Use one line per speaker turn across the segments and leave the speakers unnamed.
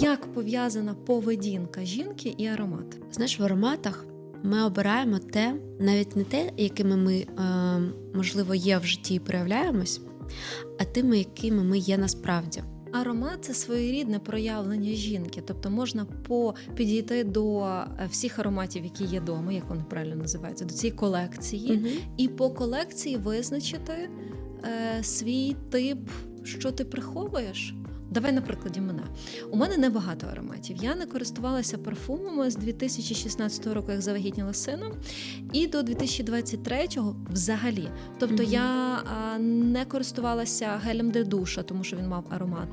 Як пов'язана поведінка жінки і аромат?
Знаєш, в ароматах ми обираємо те, навіть не те, якими ми, е, можливо, є в житті і проявляємось, а тими, якими ми є насправді.
Аромат це своєрідне проявлення жінки, тобто можна по підійти до е, всіх ароматів, які є вдома, як вони правильно називаються, до цієї колекції,
Мгм.
і по колекції визначити е, свій тип, що ти приховуєш. Давай на прикладі мене. У мене небагато ароматів. Я не користувалася парфумами з 2016 року, як завагітніла сином, і до 2023-го взагалі. Тобто
Мгм.
я а, не користувалася гелем для душа, тому що він мав аромат.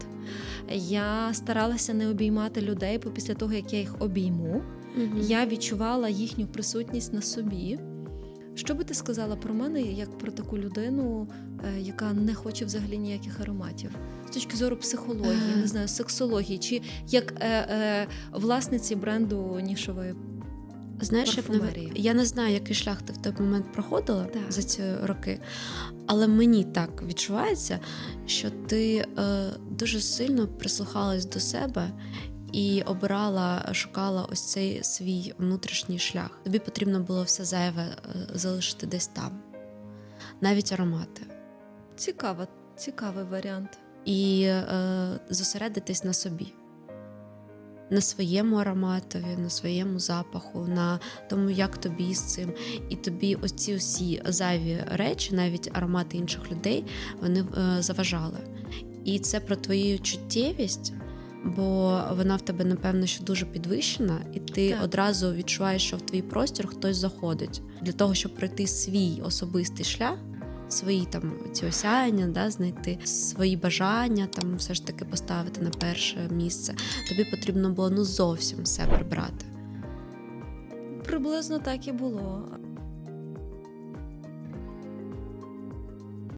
Я старалася не обіймати людей, бо після того, як я їх обійму,
Мгм.
я відчувала їхню присутність на собі. Що би ти сказала про мене як про таку людину, е, яка не хоче взагалі ніяких ароматів? З точки зору психології, не знаю, сексології, чи як е, е, власниці бренду нішової
Знаєш,
парфумерії.
я не знаю, який шлях ти в той момент проходила
Так.
за ці роки, але мені так відчувається, що ти е, дуже сильно прислухалась до себе і обирала, шукала ось цей свій внутрішній шлях. Тобі потрібно було все зайве е, залишити десь там, навіть аромати.
цікава, цікавий варіант.
і е, зосередитись на собі, на своєму ароматові, на своєму запаху, на тому, як тобі з цим. І тобі ось ці усі зайві речі, навіть аромати інших людей, вони е, заважали. І це про твою чуттєвість. Бо вона в тебе, напевно, що дуже підвищена, і ти
Так.
одразу відчуваєш, що в твій простір хтось заходить для того, щоб пройти свій особистий шлях, свої там ці осяяння, да, знайти свої бажання, там все ж таки поставити на перше місце. Тобі потрібно було ну зовсім все прибрати.
Приблизно так і було.